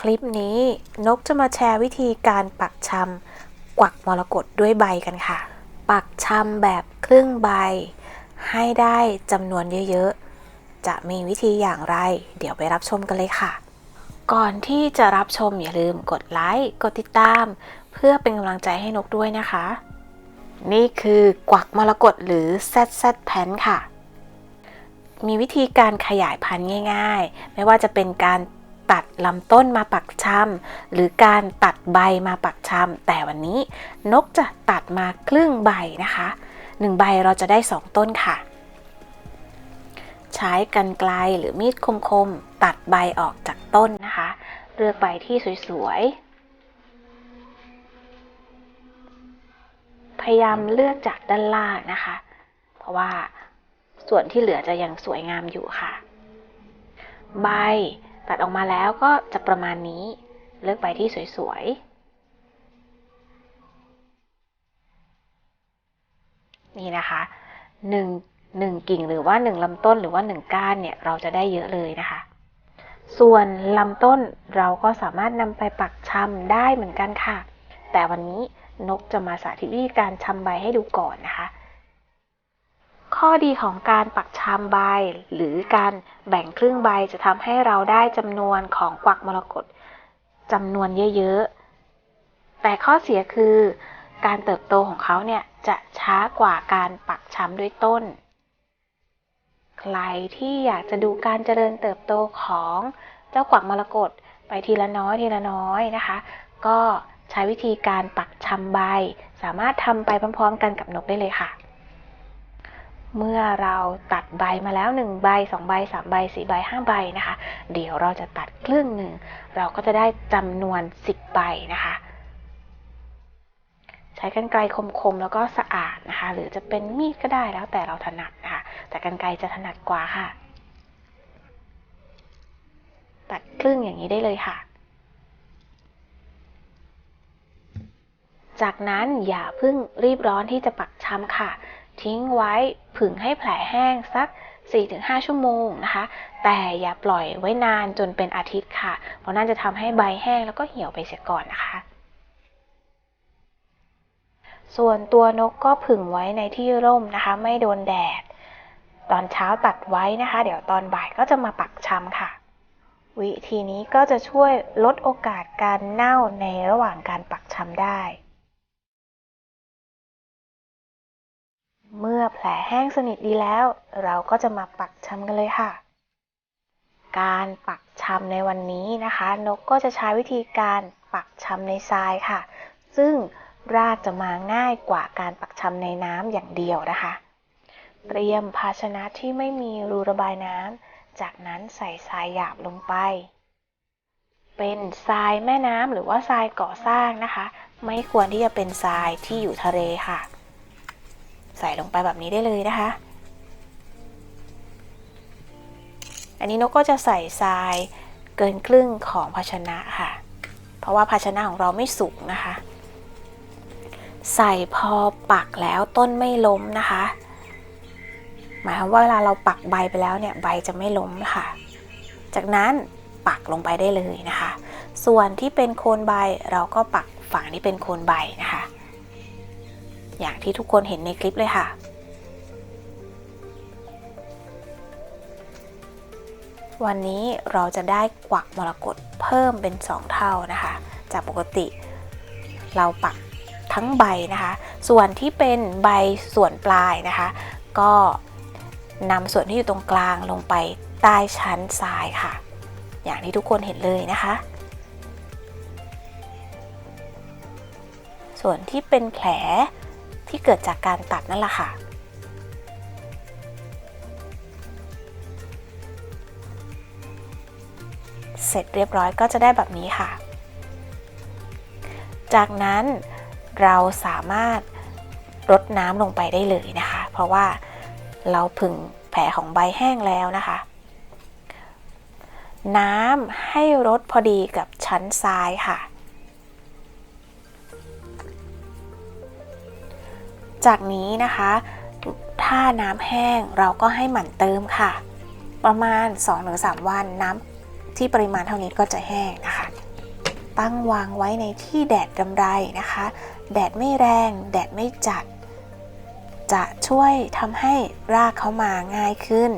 คลิปนี้นกจะมาแชร์วิธีการปักชำกวักมรกตด้วยใบกันค่ะ ปักชำแบบครึ่งใบ ให้ได้จำนวนเยอะๆ จะมีวิธีอย่างไร เดี๋ยวไปรับชมกันเลยค่ะ ก่อนที่จะรับชมอย่าลืมกดไลค์กดติดตาม เพื่อเป็นกำลังใจให้นกด้วยนะคะ นี่คือกวักมรกตหรือ ZZ แพนค่ะ มีวิธีการขยายพันธุ์ง่าย ๆ ไม่ว่าจะเป็นการ ตัดลำต้นมาปักชำหรือการตัดใบมาปักชำแต่วันนี้นกจะตัดมาครึ่งใบนะคะหนึ่งใบเราจะได้ 2 ต้นค่ะ ใช้กันไกลหรือมีดคมๆ ตัดใบออกจากต้นนะคะ เลือกใบที่สวยๆ พยายามเลือกจากด้านล่างนะคะ เพราะว่าส่วนที่เหลือจะยังสวยงามอยู่ค่ะ ใบ ตัดออกมาแล้วก็จะประมาณนี้ เลือกใบที่สวยๆ นี่นะคะหนึ่งหนึ่งกิ่งหรือว่าหนึ่งลำต้นหรือว่าหนึ่งก้านเนี่ยเราจะได้เยอะเลยนะคะ ส่วนลำต้นเราก็สามารถนำไปปักชำได้เหมือนกันค่ะ แต่วันนี้นกจะมาสาธิตวิธีการชำใบให้ดูก่อนนะคะ ข้อดีของการปักชามใบ หรือการแบ่งครึ่งใบจะทำให้เราได้จำนวนของกวักมรกตจำนวนเยอะๆ แต่ข้อเสียคือการเติบโตของเขาเนี่ยจะช้ากว่าการปักชำด้วยต้น ใครที่อยากจะดูการเจริญเติบโตของเจ้ากวักมรกตไปทีละน้อยทีละน้อยนะคะ ก็ใช้วิธีการปักชำใบ สามารถทำไปพร้อมๆ กันกับนกได้เลยค่ะ เมื่อเราตัดใบมาแล้ว 1 ใบ 2 ใบ 3 ใบ 4 ใบ 5 ใบนะคะ เดี๋ยวเราจะตัดครึ่งหนึ่ง เราก็จะได้จำนวน 10 ใบนะคะ ใช้กรรไกรคมๆแล้วก็สะอาดนะคะ หรือจะเป็นมีดก็ได้แล้วแต่เราถนัดนะคะ แต่กรรไกรจะถนัดกว่าค่ะ ตัดครึ่งอย่างนี้ได้เลยค่ะจากนั้นอย่าเพิ่งรีบร้อนที่จะปักชำค่ะ ทิ้งไว้ผึ่งให้แผลแห้งสัก 4-5 ชั่วโมงนะคะ แต่อย่าปล่อยไว้นานจนเป็นอาทิตย์ค่ะ เพราะนั่นจะทำให้ใบแห้งแล้วก็เหี่ยวไปเสียก่อนนะคะ ส่วนตัวนกก็ผึ่งไว้ในที่ร่มนะคะ ไม่โดนแดด ตอนเช้าตัดไว้นะคะ เดี๋ยวตอนบ่ายก็จะมาปักชำค่ะ วิธีนี้ก็จะช่วยลดโอกาสการเน่าในระหว่างการปักชำได้ เมื่อแผลแห้งสนิทดีแล้ว เราก็จะมาปักชำกันเลยค่ะ การปักชำในวันนี้นะคะ นกก็จะใช้วิธีการปักชำในทรายค่ะ ซึ่งรากจะมาง่ายกว่าการปักชำในน้ำอย่างเดียวนะคะ เตรียมภาชนะที่ไม่มีรูระบายน้ำจากนั้นใส่ทรายหยาบลงไป เป็นทรายแม่น้ำหรือว่าทรายก่อสร้างนะคะ ไม่ควรที่จะเป็นทรายที่อยู่ทะเลค่ะ ใส่ลงไปแบบนี้ได้เลยนะคะ อันนี้นกก็จะใส่ทรายเกินครึ่งของภาชนะค่ะ เพราะว่าภาชนะของเราไม่สูงนะคะ ใส่พอปักแล้วต้นไม่ล้มนะคะ หมายความว่าเวลาเราปักใบไปแล้วเนี่ยใบจะไม่ล้มค่ะ จากนั้นปักลงไปได้เลยนะคะ ส่วนที่เป็นโคนใบเราก็ปักฝั่งที่เป็นโคนใบนะคะ อย่างที่ทุกคนเห็นในคลิปเลยค่ะ วันนี้เราจะได้กวักมรกตเพิ่มเป็น 2 เท่านะคะ จากปกติเราปักทั้งใบนะคะ ส่วนที่เป็นใบส่วนปลายนะคะ ก็นำส่วนที่อยู่ตรงกลางลงไปใต้ชั้นทรายค่ะ อย่างที่ทุกคนเห็นเลยนะคะ ส่วนที่เป็นแผล ที่เกิดจากการตัดนั่นแหละค่ะเสร็จเรียบร้อยก็จะได้แบบนี้ค่ะ จากนั้นเราสามารถรดน้ำลงไปได้เลยนะคะ เพราะว่าเราผึ่งแผลของใบแห้งแล้วนะคะ น้ำให้รดพอดีกับชั้นทรายค่ะ จากนี้นะคะ ถ้าน้ำแห้งเราก็ให้หมั่นเติมค่ะ ประมาณ2-3วันน้ำที่ปริมาณเท่านี้ก็จะแห้งนะคะ ตั้งวางไว้ในที่แดดรำไรนะคะ แดดไม่แรง แดดไม่จัด จะช่วยทำให้รากเขามาง่ายขึ้น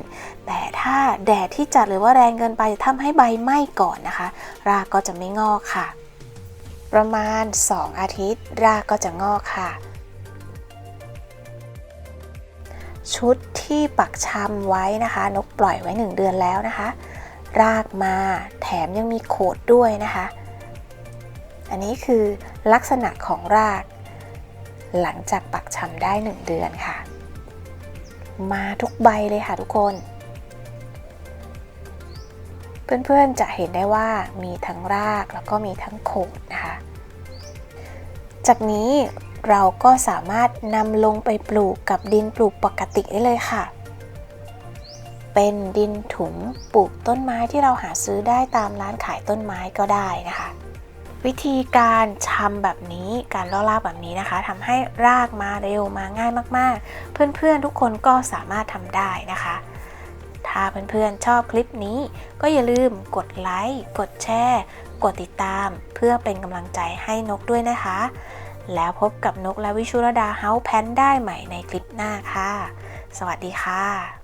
แต่ถ้าแดดที่จัดหรือว่าแรงเกินไปจะทำให้ใบไหม้ก่อนนะคะ รากก็จะไม่งอกค่ะ ประมาณ 2 อาทิตย์ รากก็จะงอกค่ะ ชุดที่ปักชำไว้นะคะ นกปล่อยไว้ 1 เดือนแล้วนะคะ รากมาแถมยังมีโขดด้วยนะคะ อันนี้คือลักษณะของราก หลังจากปักชำได้ 1 เดือนค่ะ มาทุกใบเลยค่ะทุกคน เพื่อนๆจะเห็นได้ว่ามีทั้งรากแล้วก็มีทั้งโขดนะคะ จากนี้ เราก็สามารถนำลงไปปลูกกับดินปลูกปกติได้เลยค่ะ เป็นดินถุงปลูกต้นไม้ที่เราหาซื้อได้ตามร้านขายต้นไม้ก็ได้นะคะ วิธีการชำแบบนี้การล่อรากแบบนี้นะคะทำให้รากมาเร็วมาง่ายมากๆ เพื่อนๆทุกคนก็สามารถทำได้นะคะถ้าเพื่อนๆชอบคลิปนี้ ก็อย่าลืมกดไลค์ กดแชร์ กดติดตาม เพื่อเป็นกำลังใจให้นกด้วยนะคะ แล้วพบกับนกและวิชุรดาเฮาแพนได้ใหม่ในคลิปหน้าค่ะ สวัสดีค่ะ